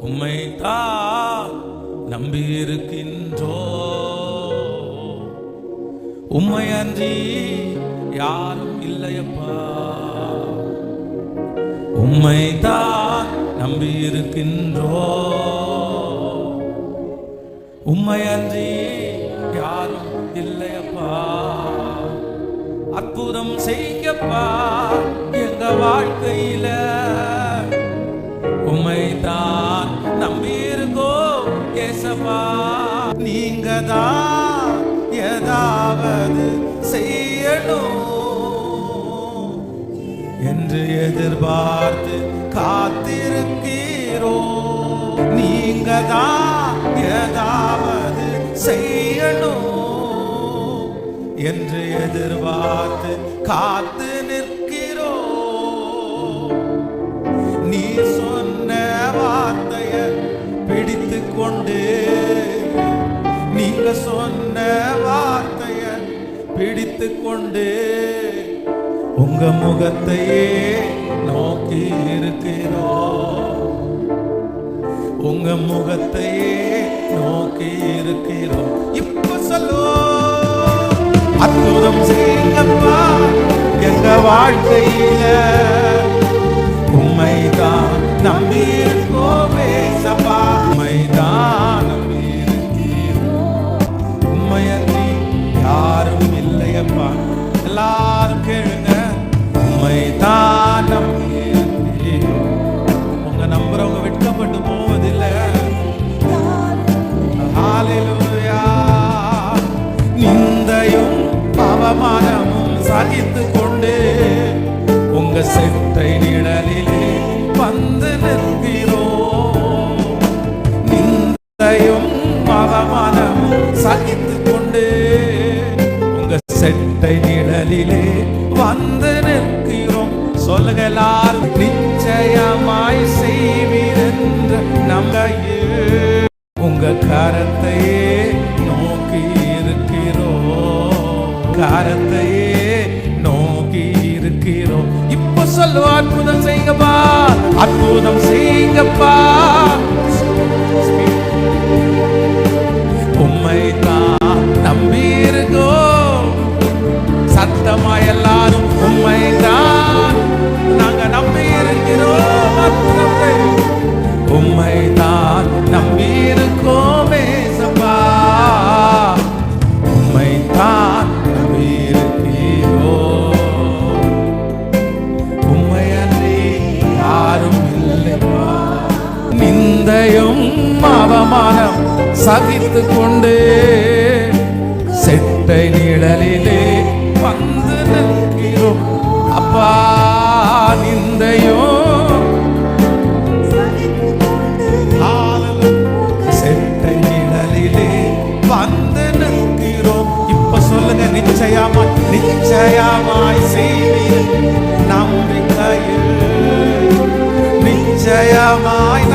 உம்மை தான் நம்பியிருக்கின்றோ. உம்மை அன்றி யாரும் இல்லையப்பா. உம்மை தான் நம்பியிருக்கின்றோ. உம்மை அன்றி யாரும் இல்லையப்பா. அற்புதம் செய்யப்பா எங்க வாழ்க்கையில. ஏசப்பா நீங்க ஏதாவது செய்யணும். என்று எதிர்பார்த்து காத்திருக்கிறோ. நீங்கதா ஏதாவது செய்யணும். என்று எதிர்பார்த்து காத்து நிற்கிறோ. நீ சொன்ன வார்த்தைய பிடித்து கொண்டு நீங்க சொன்ன வார்த்தைய பிடித்து கொண்டு உங்க முகத்தையே நோக்கி இருக்கிறோம் உங்க முகத்தையே நோக்கி இருக்கிறோம் இப்ப சொல்லோ. அற்புதம் செய்யுங்கப்பா எங்க வாழ்க்கையில உண்மைதான். நம்பி இருக்கோமே சாகித்து கொண்டே உங்க செத்தை நிழலிலே வந்து நிற்கிறோம் நிந்தையும் அவமானமும் சகித்து கொண்டே உங்க செட்டை நிழலிலே வந்து நிற்கிறோம். சொல்லுகளால் எல்லாரும் நிச்சயமாய் செய்வீரென்ற நம்பையே உங்க கரத்தையே நோக்கி இருக்கிறோம். கரத்தையே இருக்கிறோம் இப்ப சொல்லுவா அற்புதம் செய்யுங்கப்பா அற்புதம் செய்யுங்கப்பா சகித்து கொண்டு செட்டை நிழலிலே வந்து நிற்கிறோம். அப்பா நிந்தையும் செட்டை நிழலிலே வந்து நிற்கிறோம். இப்ப சொல்லுங்க நிச்சயமாய் நிச்சயமாய் செய்வீர். நம்பிக்கையில் நிச்சயமாய்